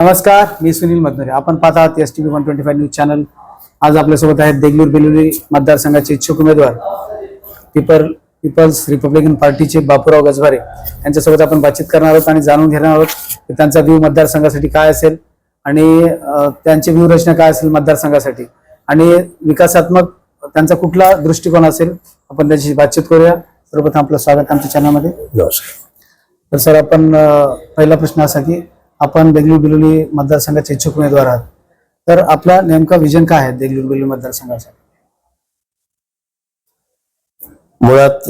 नमस्कार मी सुनील मधनुरे आपण पाहत आहात S T V one twenty five news channel आज आपल्यासोबत आहेत देगलूर बेलुरी मतदारसंघाचे इच्छुक उमेदवार पीपल पीपल्स रिपब्लिकन पार्टीचे बापूराव गजबारे यांच्यासोबत आपण बातचीत करणार आहोत आणि जाणून घेणार आहोत की त्यांचा व्ह्यू मतदारसंघासाठी काय असेल आणि त्यांची व्यूहरचना काय असेल मतदारसंघासाठी. आणि विकासात्मक त्यांचा कुठला दृष्टिकोन असेल आपण त्यांची बातचीत करूया. सर्वप्रथम आपलं स्वागत आमच्या चॅनलमध्ये नमस्कार. तर सर आपण पहिला प्रश्न असा की आपण देगलूर बिलोली मतदारसंघाचे इच्छुक उमेदवार आहात. तर आपला नेमका विजन काय आहे देगलूर बिलोली मतदारसंघासाठी? मुळात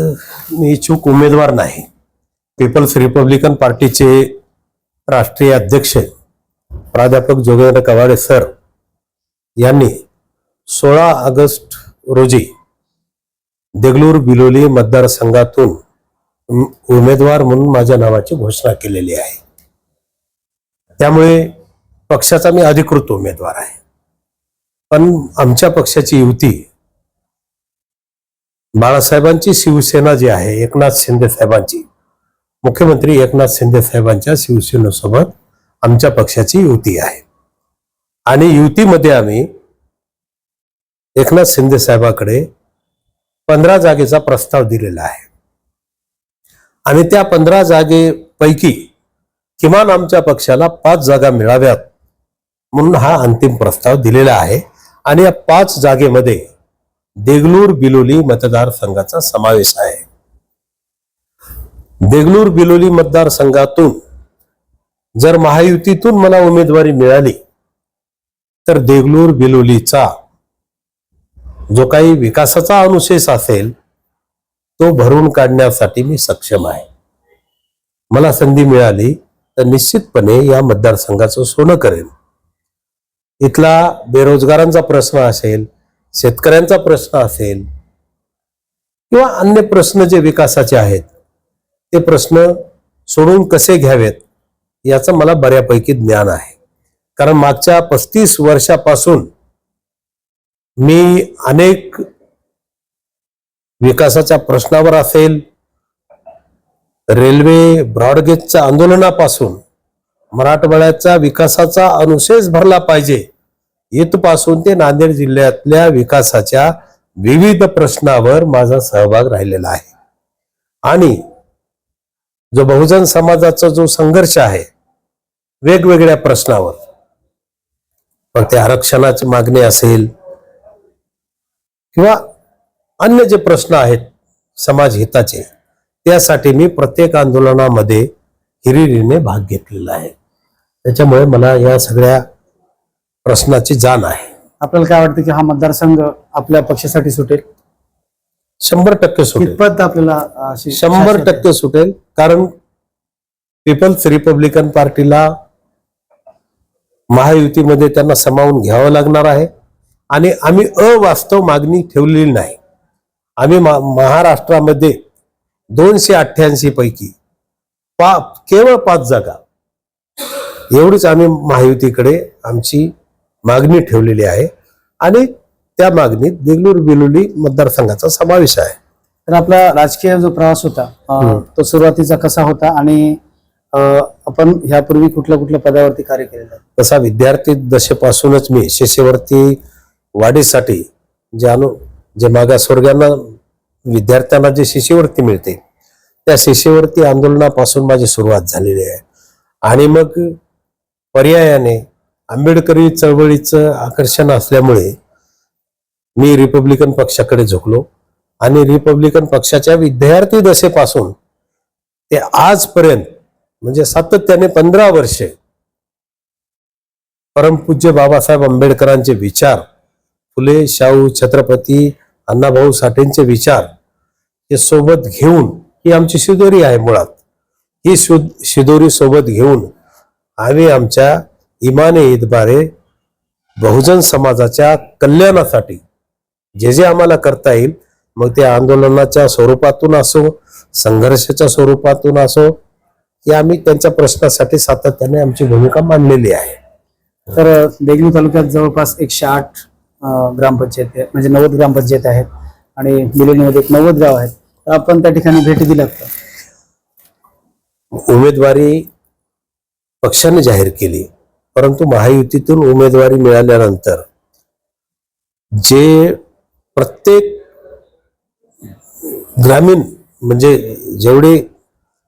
मी इच्छुक उमेदवार नाही. पीपल्स रिपब्लिकन पार्टीचे राष्ट्रीय अध्यक्ष प्राध्यापक जोगेंद्र कवाडे सर यांनी सोळा ऑगस्ट रोजी देगलूर बिलोली मतदारसंघातून उमेदवार म्हणून माझ्या नावाची घोषणा केलेली आहे. त्यामुळे पक्षाचा मी अधिकृत उमेदवार आहे. पण आमच्या पक्षाची युती बाळासाहेबांची शिवसेना जी आहे एकनाथ शिंदे साहेबांची मुख्यमंत्री एकनाथ शिंदे साहेबांच्या शिवसेनेसोबत आमच्या पक्षाची युती आहे. आणि युतीमध्ये आम्ही एकनाथ शिंदे साहेबाकडे पंधरा जागेचा प्रस्ताव दिलेला आहे. आणि त्या पंधरा जागेपैकी किमान आमच्या पक्षाला पाच जागा मिळाव्यात म्हणून हा अंतिम प्रस्ताव दिलेला आहे. आणि या पाच जागेमध्ये देगलूर बिलोली मतदारसंघाचा समावेश आहे. देगलूर बिलोली मतदारसंघातून जर महायुतीतून मला उमेदवारी मिळाली तर देगलूर बिलोलीचा जो काही विकासाचा अनुशेष असेल तो भरून काढण्यासाठी मी सक्षम आहे. मला संधी मिळाली तर निश्चितपणे या मतदारसंघाचं सोनं करेन इथला बेरोजगारांचा प्रश्न असेल शेतकऱ्यांचा प्रश्न असेल किंवा अन्य प्रश्न जे विकासाचे आहेत ते प्रश्न सोडून कसे घ्यावेत याचं मला बऱ्यापैकी ज्ञान आहे. कारण मागच्या पस्तीस वर्षापासून मी अनेक विकासाच्या प्रश्नावर असेल रेल्वे ब्रॉडगेजच्या आंदोलनापासून मराठवाड्याचा विकासाचा अनुशेष भरला पाहिजे येथपासून ते नांदेड जिल्ह्यातल्या विकासाच्या विविध प्रश्नावर माझा सहभाग राहिलेला आहे. आणि जो बहुजन समाजाचा जो संघर्ष आहे वेगवेगळ्या प्रश्नावर. मग ते आरक्षणाची मागणी असेल किंवा अन्य जे प्रश्न आहेत समाज हिताचे त्यासाठी मी प्रत्येक आंदोलनामध्ये हिरिरीने भाग घेतलेला आहे. त्याच्यामुळे मला या सगळ्या प्रश्नाची जाण आहे. आपल्याला काय वाटतं की हा मतदारसंघ आपल्या पक्षासाठी सुटेल? शंभर टक्के सुटेल. आपल्याला शंभर? टक्के सुटेल. कारण पीपल्स रिपब्लिकन पार्टीला महायुतीमध्ये त्यांना समावून घ्यावं लागणार आहे. आणि आम्ही अवास्तव मागणी ठेवलेली नाही. आम्ही मा- महाराष्ट्रामध्ये दोनशे अठ्ठ्याऐंशी पैकी पा केवळ पाच जागा. एवढीच आम्ही महायुतीकडे आमची मागणी ठेवलेली आहे. आणि त्या मागणीत देगलूर बिलोली मतदारसंघाचा समावेश आहे. तर आपला राजकीय जो प्रवास होता. तो सुरुवातीचा कसा होता? आणि आपण ह्यापूर्वी कुठल्या कुठल्या पदावरती कार्य केलेलं आहे? तसा विद्यार्थी दशेपासूनच मी शिष्यवृत्ती वाढीसाठी जे अनु जे मागासवर्गांना विद्यार्थ्यांना जे शिष्यवृत्ती मिळते त्या शिष्यवृत्ती आंदोलनापासून माझी सुरुवात झालेली आहे. आणि मग पर्यायाने आंबेडकरी चळवळीचं आकर्षण असल्यामुळे मी रिपब्लिकन पक्षाकडे झुकलो आणि रिपब्लिकन पक्षाच्या विद्यार्थी दशेपासून ते आजपर्यंत म्हणजे सातत्याने पंधरा वर्षे परमपूज्य बाबासाहेब आंबेडकरांचे विचार फुले शाहू छत्रपती अण्णाभाऊ साठेंचे विचार हे सोबत घेऊन ही आमची शिदोरी आहे मुळात. ही शु- शिदोरी सोबत घेऊन आम्ही आमच्या इमाने ईदबारे बहुजन समाजाच्या कल्याणासाठी जे जे आम्हाला करता येईल मग ते आंदोलनाच्या स्वरूपातून असो संघर्षाच्या स्वरूपातून असो की आम्ही त्यांच्या प्रश्नासाठी सातत्याने आमची भूमिका मांडलेली आहे. तर देगलू तालुक्यात जवळपास एकशे आठ ग्रामपंचायत म्हणजे नव्वद ग्रामपंचायत आहेत आणि मिलेनीमध्ये एक नव्वद गाव आहेत. तर आपण त्या ठिकाणी भेटी दिल्या का? उमेदवारी पक्षाने जाहीर केली परंतु महायुतीतून उमेदवारी मिळाल्यानंतर जे प्रत्येक ग्रामीण म्हणजे जेवढे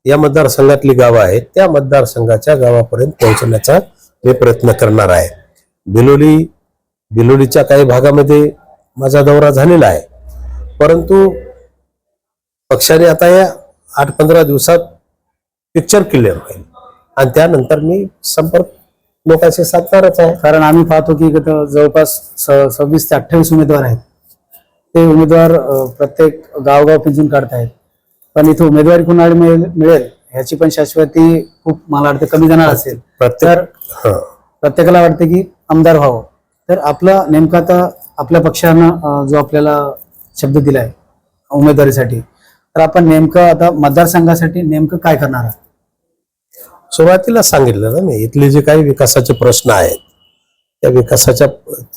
या मतदारसंघातली गावं आहेत त्या मतदारसंघाच्या गावापर्यंत पोहोचण्याचा मी प्रयत्न करणार आहे. बिलोली बिलोलीच्या काही भागामध्ये माझा दौरा झालेला आहे. परंतु पक्षाने आता या आठ पंधरा दिवसात पिक्चर क्लिअर होईल. आणि त्यानंतर मी संपर्क लोकांशी साधणारच आहे. कारण आम्ही पाहतो की जवळपास सव्वीस ते अठ्ठावीस उमेदवार आहेत. ते उमेदवार प्रत्येक गावगाव पिंजून काढतायत. पण इथं उमेदवारी कुणाला मिळेल मिळेल ह्याची पण शाश्वती खूप मला वाटतं कमी जाणार असेल. प्रत्येक तर. प्रत्येकाला वाटतं की आमदार व्हावं. तर आपला नेमका आता आपल्या पक्षानं जो आपल्याला शब्द दिलाय उमेदवारीसाठी तर आपण नेमकं आता मतदारसंघासाठी नेमकं काय करणार आहात? सुरुवातीला सांगितलं ना मी इथले जे काही विकासाचे प्रश्न आहेत त्या विकासाच्या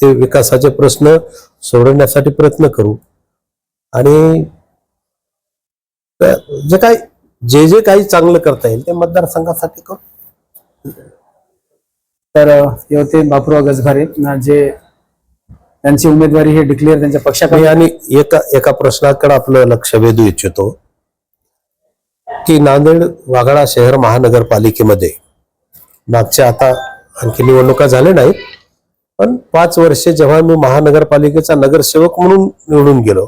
ते विकासाचे प्रश्न सोडवण्यासाठी प्रयत्न करू. आणि जे काही जे जे काही चांगलं करता येईल ते मतदारसंघासाठी करू. तर हे होते बापूराव गजभारे जे त्यांची उमेदवारी हे डिक्लेअर त्यांच्या पक्षाकडे आणि एका एका प्रश्नाकडे आपलं लक्ष वेधू इच्छितो. की नांदेड वाघाळा शहर महानगरपालिकेमध्ये मागच्या आता आणखी निवडणुका झाल्या नाहीत पण पाच वर्षे जेव्हा मी महानगरपालिकेचा नगरसेवक म्हणून निवडून गेलो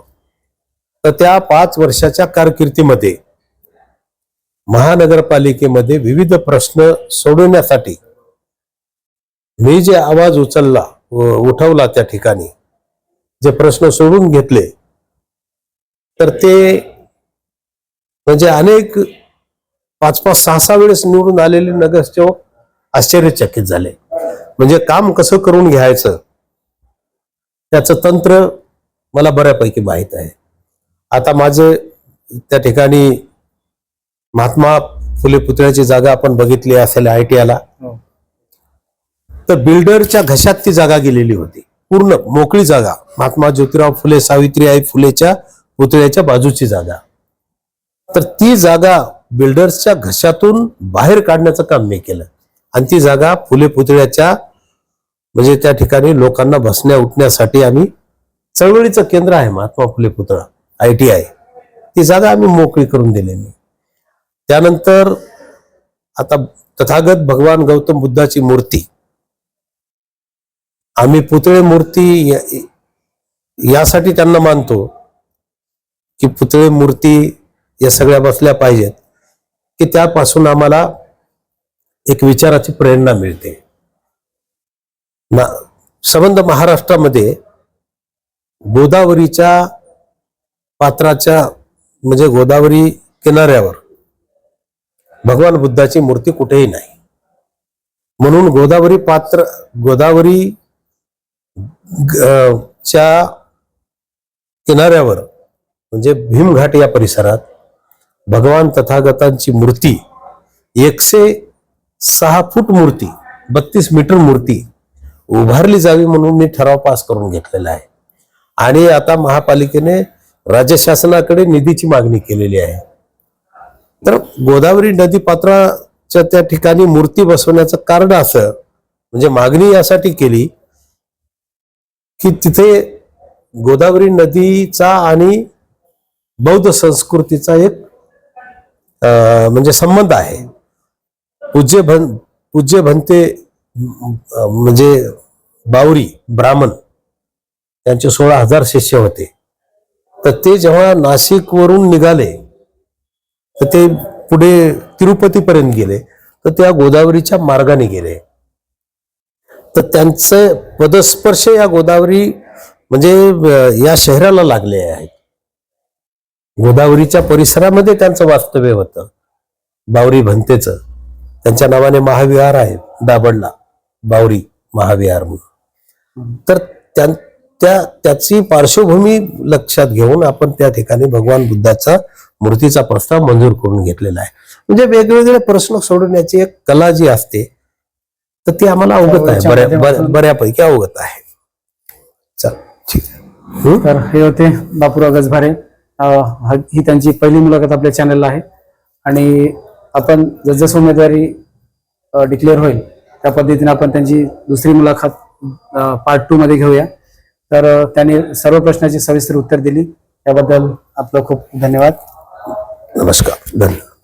तर त्या पाच वर्षाच्या कारकिर्दीमध्ये महानगरपालिकेमध्ये विविध प्रश्न सोडवण्यासाठी मी जे आवाज उचलला उठवला त्या ठिकाणी जे प्रश्न सोडून घेतले तर ते म्हणजे अनेक पाच पाच सहा सहा वेळेस निवडून आलेले नगरसेवक आश्चर्यचकित झाले. म्हणजे काम कसं करून घ्यायचं त्याचं तंत्र मला बऱ्यापैकी माहीत आहे. आता माझे त्या ठिकाणी महात्मा फुले पुतळ्याची जागा आपण बघितली असेल आय टी आयला हो. तर बिल्डरच्या घशात ती जागा गेलेली होती. पूर्ण मोकळी जागा. महात्मा ज्योतिराव फुले सावित्री आई फुलेच्या पुतळ्याच्या बाजूची जागा. तर ती जागा बिल्डर्सच्या घशातून बाहेर काढण्याचं काम मी केलं. आणि ती जागा फुले पुतळ्याच्या म्हणजे त्या ठिकाणी लोकांना बसण्या उठण्यासाठी आम्ही चळवळीचं केंद्र आहे महात्मा फुले पुतळा आय टी आय. ती जागा आम्ही मोकळी करून दिलेली. त्यानंतर आता तथागत भगवान गौतम बुद्धाची मूर्ती आम्ही पुतळे मूर्ती यासाठी त्यांना मानतो की पुतळे मूर्ती या सगळ्या बसल्या पाहिजेत की त्यापासून आम्हाला एक विचाराची प्रेरणा मिळते. ना संबंध महाराष्ट्रामध्ये गोदावरीच्या पात्राच्या म्हणजे गोदावरी किनाऱ्यावर भगवान बुद्धाची मूर्ती कुठेही नाही. म्हणून गोदावरी पात्र गोदावरी च्या किनाऱ्यावर म्हणजे भीमघाट या परिसरात भगवान तथागतांची मूर्ती एकशे सहा फूट मूर्ती बत्तीस मीटर मूर्ती उभारली जावी म्हणून मी ठराव पास करून घेतलेला आहे. आणि आता महापालिकेने राज्य शासनाकडे निधीची मागणी केलेली आहे. तर गोदावरी नदी पात्राच्या त्या ठिकाणी मूर्ती बसवण्याचं कारण असं म्हणजे मागणी यासाठी केली की तिथे गोदावरी नदीचा आणि बौद्ध संस्कृतीचा एक म्हणजे संबंध आहे. पूज्य भन पूज्य भंते म्हणजे बावरी ब्राह्मण त्यांचे सोळा हजार शिष्य होते. तर ते जेव्हा नाशिकवरून निघाले तर ते पुढे तिरुपतीपर्यंत गेले. तर त्या गोदावरीच्या मार्गाने गेले. तर त्यांचं पदस्पर्श या गोदावरी म्हणजे या शहराला लागले आहेत. गोदावरीच्या परिसरामध्ये त्यांचं वास्तव्य होतं. बावरी भंतेचं त्यांच्या नावाने महाविहार आहे दाबडला बावरी महाविहार म्हणून. तर त्या त्या त्याची पार्श्वभूमी लक्षात घेऊन आपण त्या ठिकाणी भगवान बुद्धाचा मूर्तीचा प्रस्ताव मंजूर करून घेतलेला आहे. म्हणजे वेगवेगळे प्रश्न सोडवण्याची एक कला जी असते तर ती आम्हाला अवगत आहे. बऱ्या बऱ्या- बऱ्यापैकी अवगत आहे. चल ठीक. आहे हं? तर हे होते बापूराव गजभारे. हा- ही त्यांची पहिली मुलाखत आपल्या चॅनलला आहे. आणि आपण जसजसं उमेदवारी डिक्लेअर होईल त्या पद्धतीने आपण त्यांची दुसरी मुलाखत पार्ट टू मध्ये घेऊया. तर त्यांनी सर्व प्रश्नाची सविस्तर उत्तर दिली. त्याबद्दल आपलं खूप धन्यवाद. नमस्कार. धन्यवाद.